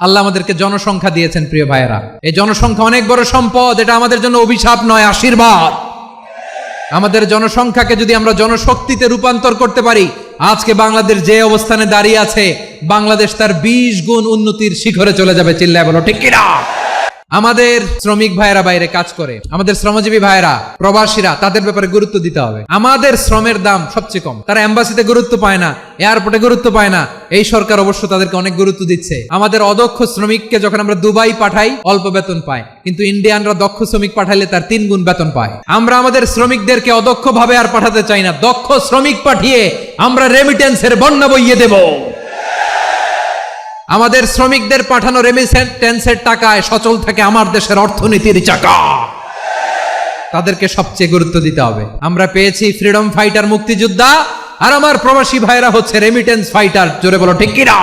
আল্লাহ আমাদেরকে জনসংখ্যা দিয়েছেন, প্রিয় ভাইয়েরা। এই জনসংখ্যা অনেক বড় সম্পদ, এটা আমাদের জন্য অভিশাপ নয়, আশীর্বাদ। আমাদের জনসংখ্যাকে যদি আমরা জনশক্তিতে রূপান্তর করতে পারি, আজকে বাংলাদেশ যে অবস্থানে দাঁড়িয়ে আছে, বাংলাদেশ তার বিশ গুণ উন্নতির শিখরে চলে যাবে, চিল্লায় বলো, ঠিক কিনা? আমাদের শ্রমিক ভাইয়েরা বাইরে কাজ করে, আমাদের শ্রমজীবী ভাইয়েরা, প্রবাসীরা, তাদের ব্যাপারে গুরুত্ব দিতে হবে। আমাদের শ্রমের দাম সবচেয়ে কম। তারা এম্বাসিতে গুরুত্ব পায় না, এয়ারপোর্টে গুরুত্ব পায় না। এই সরকার অবশ্য তাদেরকে অনেক গুরুত্ব দিচ্ছে। আমাদের অদক্ষ শ্রমিককে যখন আমরা দুবাই পাঠাই, অল্প বেতন পায়। কিন্তু ইন্ডিয়ানরা দক্ষ শ্রমিক পাঠাইলে তার তিন গুণ বেতন পায়। আমরা আমাদের শ্রমিকদেরকে অদক্ষ ভাবে আর পাঠাতে চাই না। দক্ষ শ্রমিক পাঠিয়ে আমরা রেমিটেন্সের বন্যা বইয়ে দেব। আমাদের শ্রমিকদের পাঠানো রেমিটেন্সের টাকায় সচল থাকে আমার দেশের অর্থনীতির চাকা। তাদেরকে সবচেয়ে গুরুত্ব দিতে হবে। আমরা পেয়েছি ফ্রিডম ফাইটার মুক্তিযোদ্ধা, আর আমার প্রবাসী ভাইরা হচ্ছে রেমিটেন্স ফাইটার জোরে বলো, ঠিক কিনা?